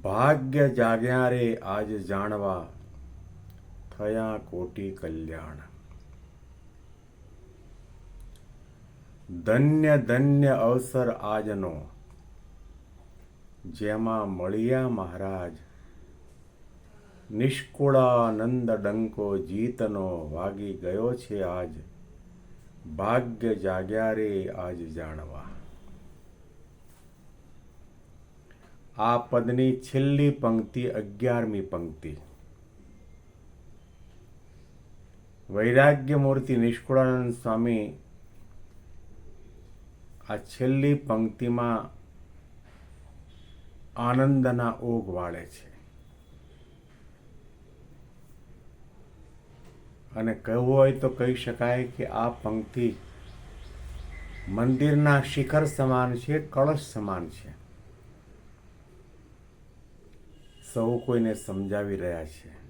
ભાગ્ય જાગ્યા રે આજ જાણવા થયા કોટી કલ્યાણ. ધન્ય ધન્ય અવસર આજનો, જેમાં મળ્યા મહારાજ. નિષ્કુળાનંદ ડંકો જીતનો વાગી ગયો છે આજ. ભાગ્ય જાગ્યા રે આજ જાણવા. આ પદની છેલ્લી પંક્તિ અગિયારમી પંક્તિ. વૈરાગ્ય મૂર્તિ નિષ્કુળાનંદ સ્વામી આ છેલ્લી પંક્તિમાં આનંદના ઓગ વાળે છે. અને કહેવું હોય તો કહી શકાય કે આ પંક્તિ મંદિરના શિખર સમાન છે, કળશ સમાન છે. સૌ કોઈને સમજાવી રહ્યા છે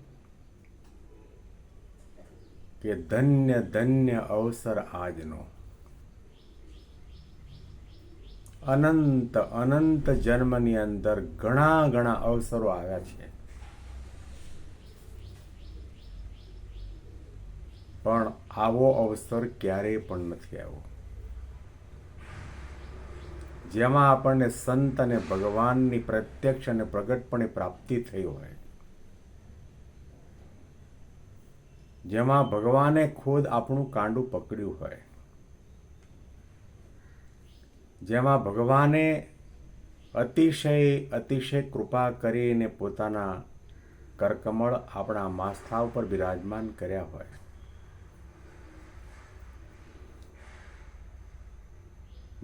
કે ધન્ય ધન્ય અવસર આજનો. અનંત અનંત જન્મની અંદર ઘણા ઘણા અવસરો આવ્યા છે. પણ આવો અવસર ક્યારેય પણ નથી આવ્યો. જેમાં આપણને સંત અને ભગવાનની પ્રત્યક્ષ અને પ્રગટપણે પ્રાપ્તિ થઈ હોય. જેમાં ભગવાને ખુદ આપણું કાંડું પકડ્યું હોય. જેમાં ભગવાને અતિશય અતિશય કૃપા કરીને પોતાના કરકમળ આપણા માસ્થા ઉપર બિરાજમાન કર્યા હોય.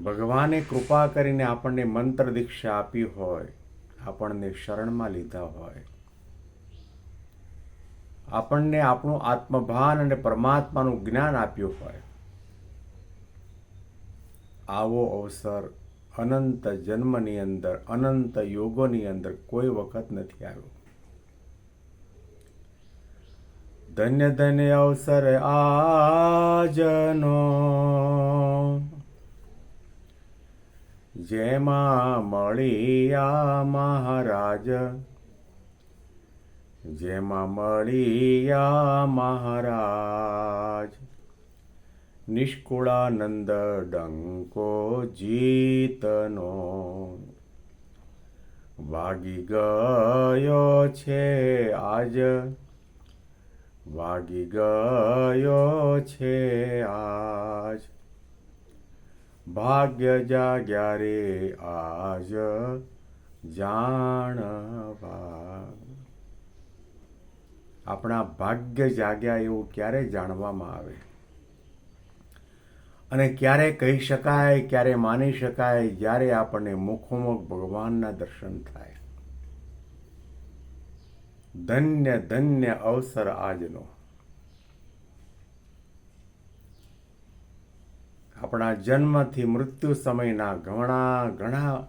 ભગવાને કૃપા કરીને આપણને મંત્ર દીક્ષા આપી હોય, આપણને શરણમાં લીધા હોય. આપણને આપણું આત્મભાન અને પરમાત્માનું જ્ઞાન આપ્યું હોય. આવો અવસર અનંત જન્મની અંદર, અનંત યોગોની અંદર કોઈ વખત નથી આવ્યો. ધન્ય ધન્ય અવસર આજનો જેમાં મળ્યા મહારાજ. જેમાં મળ્યા મહારાજ. નિષ્કુળાનંદ ડંકો જીતનો. વાગી ગયો છે આજ. વાગી ગયો છે આજ. ભાગ્ય જાગ્યા રે આજ જાણવા. આપણા ભાગ્ય જાગ્યા એવું ક્યારે જાણવામાં આવે? અને ક્યારે કહી શકાય, ક્યારે માની શકાય, જ્યારે આપણને મુખોમુખ ભગવાનના દર્શન થાય. ધન્ય ધન્ય અવસર આજનો. આપણા જન્મથી મૃત્યુ સમયના ઘણા ઘણા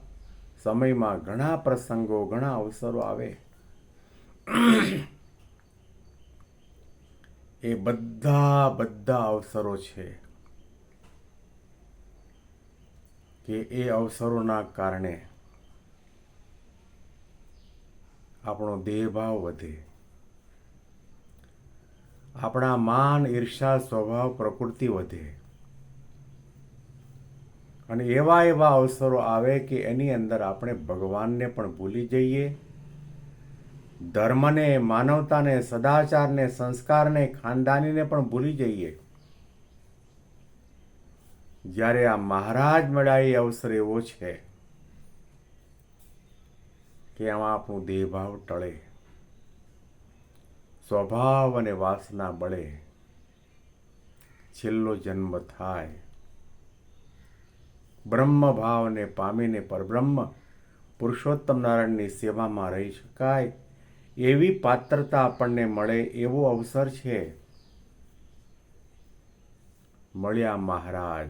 સમયમાં ઘણા પ્રસંગો, ઘણા અવસરો આવે. એ બધા બધા અવસરો છે કે એ અવસરોના કારણે આપણો દેહભાવ વધે. આપણા માન ઈર્ષા સ્વભાવ પ્રકૃતિ વધે. અને એવા એવા અવસરો આવે કે એની અંદર આપણે ભગવાનને પણ ભૂલી જઈએ. ધર્મને, માનવતાને, સદાચારને, સંસ્કારને, ખાનદાનીને પણ ભૂલી જઈએ. જ્યારે આ મહારાજ મળ્યા એ અવસર એવો છે કે આમાં આપણું દેહભાવ ટળે. સ્વભાવ અને વાસના બળે છેલ્લો જન્મ થાય. બ્રહ્મ ભાવને પામીને પરબ્રહ્મ પુરુષોત્તમ નારાયણની સેવામાં રહી શકાય. એવી પાત્રતા આપણને મળે એવો અવસર છે. મળ્યા મહારાજ.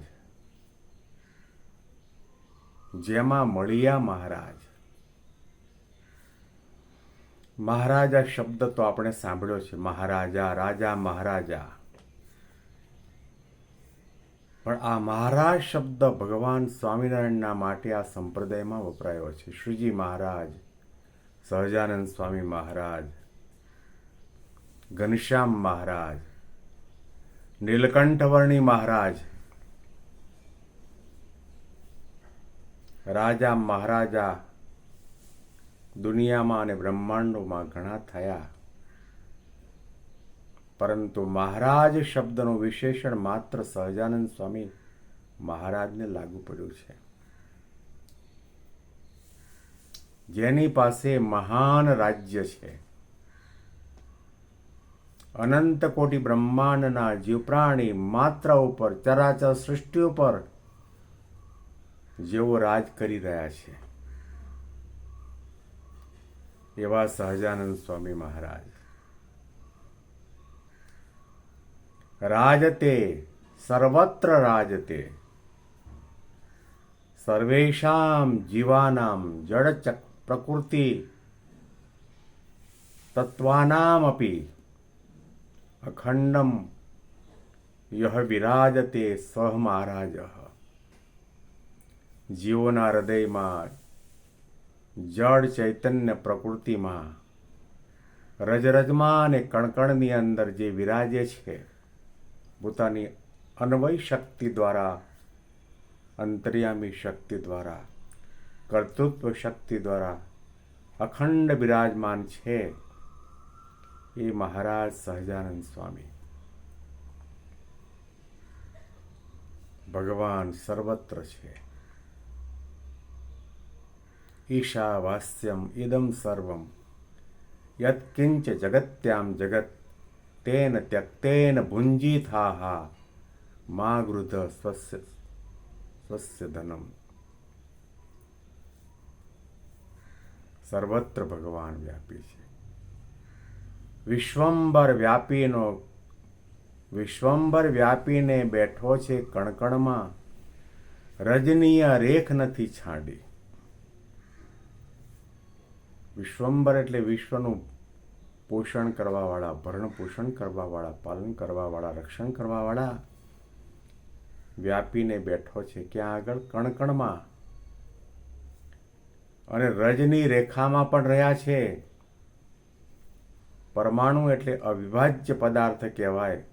જેમાં મળ્યા મહારાજ. મહારાજા શબ્દ તો આપણે સાંભળ્યો છે. મહારાજા, રાજા, મહારાજા. પણ આ મહારાજ શબ્દ ભગવાન સ્વામિનારાયણના માટે આ સંપ્રદાયમાં વપરાયો છે. શ્રીજી મહારાજ, સહજાનંદ સ્વામી મહારાજ, ઘનશ્યામ મહારાજ, નીલકંઠવર્ણી મહારાજ, રાજા મહારાજા દુનિયામાં અને બ્રહ્માંડોમાં ઘણા થયા. પરંતુ મહારાજ શબ્દનું વિશેષણ માત્ર સહજાનંદ સ્વામી મહારાજને લાગુ પડ્યું છે. જેની પાસે મહાન રાજ્ય છે. અનંત કોટી બ્રહ્માંડના જીવપ્રાણી માત્ર ઉપર, ચરાચર સૃષ્ટિ ઉપર જેઓ રાજ કરી રહ્યા છે. એવા સહજાનંદ સ્વામી મહારાજ. રાજતે સર્વત્ર રાજતે સર્વેષામ જીવાનામ જડ પ્રકૃતિ તત્વાનામપી અખંડમ યહ વિરાજતે સહ મહારાજ જીવોના હૃદયમાં જળ ચૈતન્ય પ્રકૃતિમાં રજરજમાં અને કણકણની અંદર જે વિરાજે છે પોતાની અન્વય શક્તિ દ્વારા, અંતર્યામી શક્તિ દ્વારા, કર્તૃત્વ શક્તિ દ્વારા અખંડ બિરાજમાન છે એ મહારાજ સહજાનંદ સ્વામી. ભગવાન સર્વત્ર છે. ઈશાવાસ્યમ ઇદમ સર્વમ. યત્કિંચ જગત્યામ જગત તેન ત્યક્તેન ભુંજીથાહા મા ગૃધ સ્વસ્ય સ્વસ્ય ધનમ સર્વત્ર ભગવાન વ્યાપી છે વિશ્વંબર વ્યાપીનો વિશ્વંબર વ્યાપીને બેઠો છે કણકણમાં રજનીય રેખ નથી છાંડી વિશ્વંબર એટલે વિશ્વનું પોષણ કરવાવાળા ભરણ પોષણ કરવાવાળા, પાલન કરવાવાળા, રક્ષણ કરવાવાળા વ્યાપીને બેઠો છે. ક્યાં આગળ? કણકણમાં. અને રજની રેખામાં પણ રહ્યા છે. પરમાણુ એટલે અવિભાજ્ય પદાર્થ કહેવાય.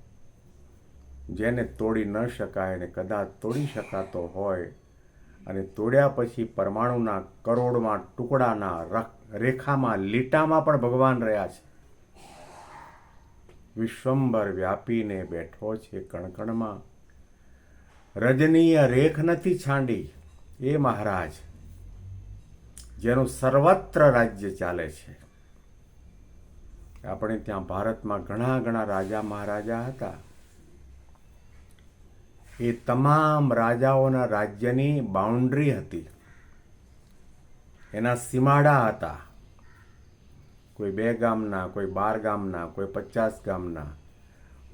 જેને તોડી ન શકાય અને કદાચ તોડી શકાતો હોય. અને તોડ્યા પછી પરમાણુના કરોડમાં ટુકડાના રેખામાં, લીટામાં પણ ભગવાન રહ્યા છે. વિશ્વંભર વ્યાપીને બેઠો છે કણકણમાં. રજનીય રેખ નથી છાંડી. એ મહારાજ, જેનું સર્વત્ર રાજ્ય ચાલે છે. આપણે ત્યાં ભારતમાં ઘણા ઘણા રાજા મહારાજા હતા. એ તમામ રાજાઓના રાજ્યની બાઉન્ડ્રી હતી. એના સીમાડા હતા. કોઈ બે ગામના, કોઈ બાર ગામના, કોઈ પચાસ ગામના.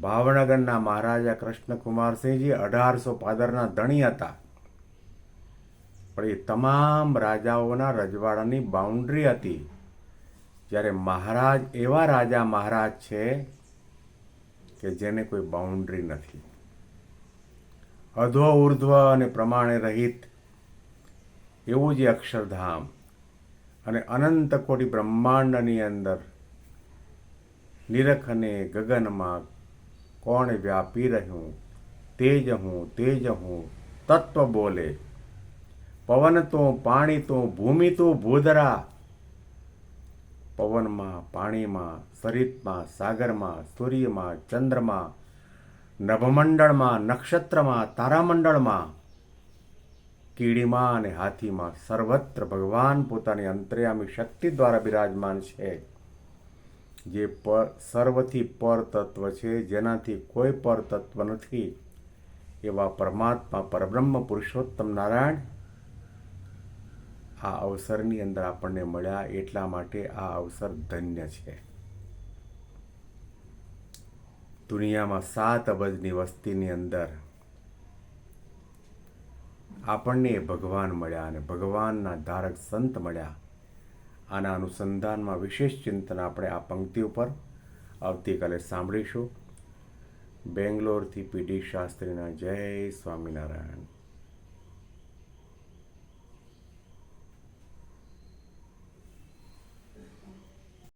ભાવનગરના મહારાજા કૃષ્ણકુમારસિંહજી અઢારસો પાદરના ધણી હતા. પણ એ તમામ રાજાઓના રજવાડાની બાઉન્ડ્રી હતી. જ્યારે મહારાજ, એવા રાજા મહારાજ છે કે જેને કોઈ બાઉન્ડ્રી નથી. અધો ઉર્ધ્વ અને પ્રમાણે રહિત એવું જે અક્ષરધામ. અને અનંત કોટી બ્રહ્માંડની અંદર નિરખને ગગનમાં કોણ વ્યાપી રહ્યું? તેજ હું તેજ હું, તત્વ બોલે. પવન તો, પાણી તો, ભૂમિ તો, ભૂધરા. પવનમાં, પાણીમાં સરિતમાં સાગરમાં, સૂર્યમાં, ચંદ્રમાં, નભમંડળમાં, નક્ષત્રમાં, તારામંડળમાં કીડીમાં અને હાથીમાં સર્વત્ર ભગવાન પોતાની અંતર્યામી શક્તિ દ્વારા બિરાજમાન છે. જે પર સર્વથી પર તત્વ છે, જેનાથી કોઈ પર તત્વ નથી. એવા પરમાત્મા પરબ્રહ્મ પુરુષોત્તમ નારાયણ આ અવસરની અંદર આપણને મળ્યા એટલા માટે આ અવસર ધન્ય છે. દુનિયામાં સાત અબજની વસ્તીની અંદર આપણને ભગવાન મળ્યા અને ભગવાનના ધારક સંત મળ્યા. આના અનુસંધાનમાં વિશેષ ચિંતન આપણે આ પંક્તિ ઉપર આવતીકાલે સાંભળીશું. બેંગ્લોરથી પીડી શાસ્ત્રીના જય સ્વામિનારાયણ.